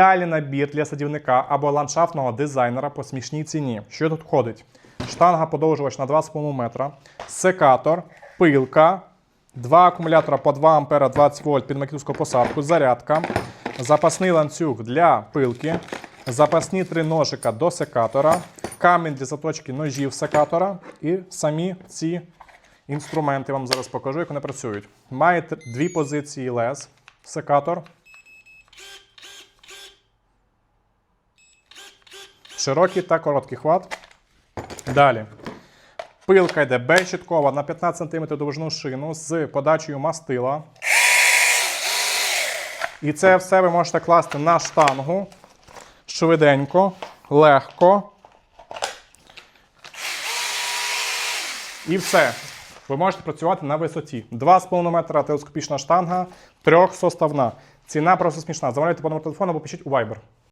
Ідеальний набір для садівника або ландшафтного дизайнера по смішній ціні. Що тут входить? Штанга подовжувач на 2,5 метра, секатор, пилка, два акумулятора по 2 ампера 20 вольт під макітовську посадку, зарядка, запасний ланцюг для пилки, запасні три ножика до секатора, камінь для заточки ножів секатора і самі ці інструменти вам зараз покажу, як вони працюють. Має дві позиції лез, секатор. Широкий та короткий хват. Далі. Пилка йде безщиткова на 15 см довжину шину з подачею мастила. І це все ви можете класти на штангу швиденько, легко. І все. Ви можете працювати на висоті. 2,5 метра телескопічна штанга, трьохсоставна. Ціна просто смішна. Замовляйте по номеру телефону або пишіть у Viber.